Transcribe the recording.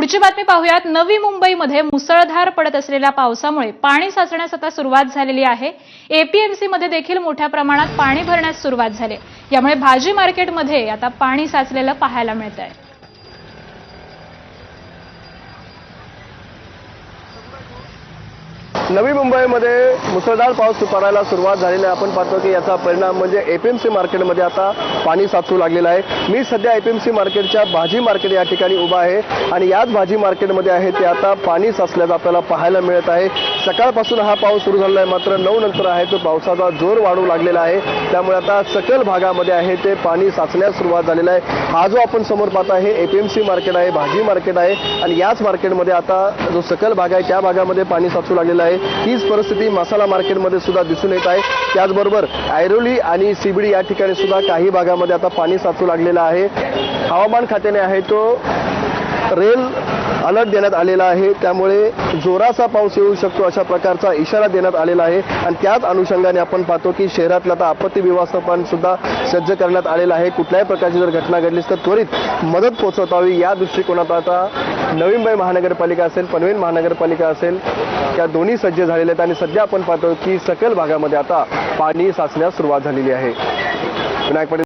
पुढची बातमी पाहूयात. नवी मुंबईमध्ये मुसळधार पडत असलेल्या पावसामुळे पाणी साचण्यास आता सुरुवात झालेली आहे. एपीएमसी मध्ये देखील मोठ्या प्रमाणात पाणी भरण्यास सुरुवात झाली. यामुळे भाजी मार्केटमध्ये आता पाणी साचलेलं पाहायला मिळत आहे नवी मुंबईमध्ये मुसळधार पाऊस पडायला सुरुवात झालेली आहे. आपण पाहतो की याचा परिणाम म्हणजे एपीएमसी मार्केटमध्ये आता पाणी साचू लागलेलं आहे. मी सध्या एपीएमसी मार्केटच्या भाजी मार्केट या ठिकाणी उभा आहे आणि याच भाजी मार्केटमध्ये आहे ते आता पाणी साचल्याचं आपल्याला पाहायला मिळत आहे. सकाळपासून हा पाऊस सुरू झालेला आहे. मात्र नऊ नंतर आहे तो पावसाचा जोर वाढू लागलेला आहे. त्यामुळे आता सकल भागामध्ये आहे ते पाणी साचण्यास सुरुवात झालेला आहे. हा जो आपण समोर पाहत आहे एपीएमसी मार्केट आहे भाजी मार्केट आहे आणि याच मार्केटमध्ये आता जो सकल भाग आहे त्या भागामध्ये पाणी साचू लागलेलं आहे. तीच परिस्थिती मसाला मार्केटमध्ये सुद्धा दिसून येत आहे. त्याचबरोबर ऐरोली आणि सिबडी या ठिकाणी सुद्धा काही भागामध्ये आता पाणी साचू लागलेलं आहे. हवामान खात्याने आहे तो रेल अलर्ट देण्यात आलेला आहे. त्यामुळे जोराचा पाऊस येऊ शकतो अशा प्रकारचा इशारा देण्यात आलेला आहे. आणि त्याच अनुषंगाने आपण पाहतो की शहरातलं आता आपत्ती व्यवस्थापन सुद्धा सज्ज करण्यात आलेलं आहे. कुठल्याही प्रकारची जर घटना घडलीच तर त्वरित मदत पोहोचवतावी या दृष्टिकोनात आता नवी मुंबई महानगरपालिका असेल पनवेल महानगरपालिका असेल त्या दोन्ही सज्ज झालेल्या आहेत. आणि सध्या आपण पाहतो की सकल भागामध्ये आता पाणी साचण्यास सुरुवात झालेली आहे. विनायक